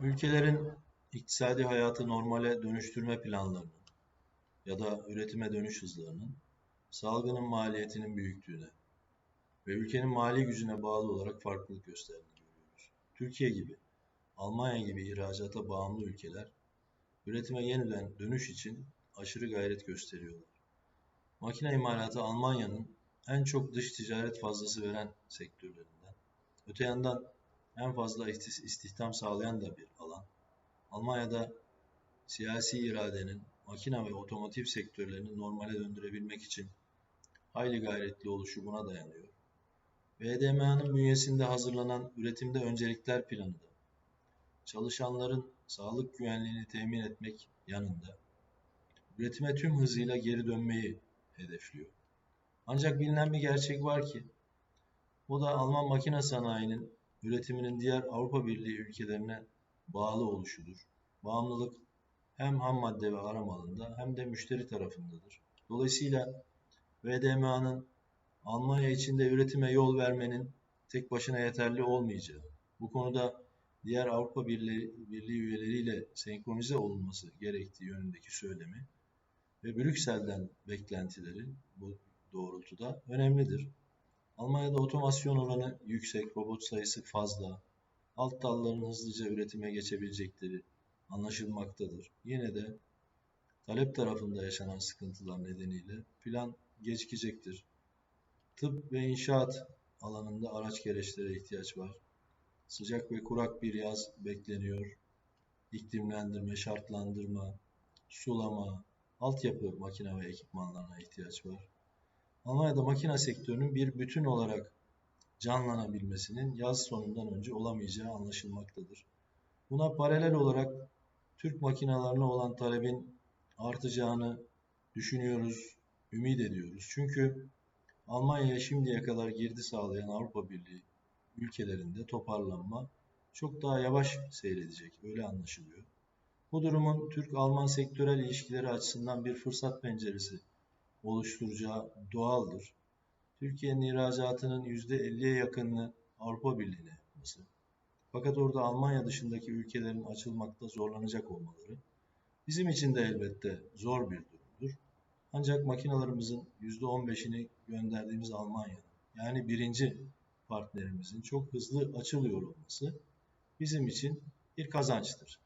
Ülkelerin iktisadi hayatı normale dönüştürme planlarının ya da üretime dönüş hızlarının salgının maliyetinin büyüklüğüne ve ülkenin mali gücüne bağlı olarak farklılık gösterdiğini görüyoruz. Türkiye gibi, Almanya gibi ihracata bağımlı ülkeler üretime yeniden dönüş için aşırı gayret gösteriyorlar. Makine imalatı Almanya'nın en çok dış ticaret fazlası veren sektörlerinden. Öte yandan en fazla istihdam sağlayan da bir alan. Almanya'da siyasi iradenin makine ve otomotiv sektörlerini normale döndürebilmek için hayli gayretli oluşu buna dayanıyor. VDMA'nın bünyesinde hazırlanan üretimde öncelikler planı da çalışanların sağlık güvenliğini temin etmek yanında üretime tüm hızıyla geri dönmeyi hedefliyor. Ancak bilinen bir gerçek var ki o da Alman makine sanayinin üretiminin diğer Avrupa Birliği ülkelerine bağlı oluşudur. Bağımlılık hem ham madde ve ara malında hem de müşteri tarafındadır. Dolayısıyla VDMA'nın Almanya içinde üretime yol vermenin tek başına yeterli olmayacağı, bu konuda diğer Avrupa Birliği, Birliği üyeleriyle senkronize olunması gerektiği yönündeki söylemi ve Brüksel'den beklentileri bu doğrultuda önemlidir. Almanya'da otomasyon oranı yüksek, robot sayısı fazla, alt dalların hızlıca üretime geçebilecekleri anlaşılmaktadır. Yine de talep tarafında yaşanan sıkıntılar nedeniyle plan gecikecektir. Tıp ve inşaat alanında araç gereçlere ihtiyaç var. Sıcak ve kurak bir yaz bekleniyor. İklimlendirme, şartlandırma, sulama, altyapı makine ve ekipmanlarına ihtiyaç var. Almanya'da makine sektörünün bir bütün olarak canlanabilmesinin yaz sonundan önce olamayacağı anlaşılmaktadır. Buna paralel olarak Türk makinalarına olan talebin artacağını düşünüyoruz, ümit ediyoruz. Çünkü Almanya'ya şimdiye kadar girdi sağlayan Avrupa Birliği ülkelerinde toparlanma çok daha yavaş seyredecek, öyle anlaşılıyor. Bu durumun Türk-Alman sektörel ilişkileri açısından bir fırsat penceresi oluşturacağı doğaldır. Türkiye'nin ihracatının %50'ye yakınını Avrupa Birliği'ne yapması, fakat orada Almanya dışındaki ülkelerin açılmakta zorlanacak olmaları bizim için de elbette zor bir durumdur. Ancak makinalarımızın %15'ini gönderdiğimiz Almanya, yani birinci partnerimizin çok hızlı açılıyor olması bizim için bir kazançtır.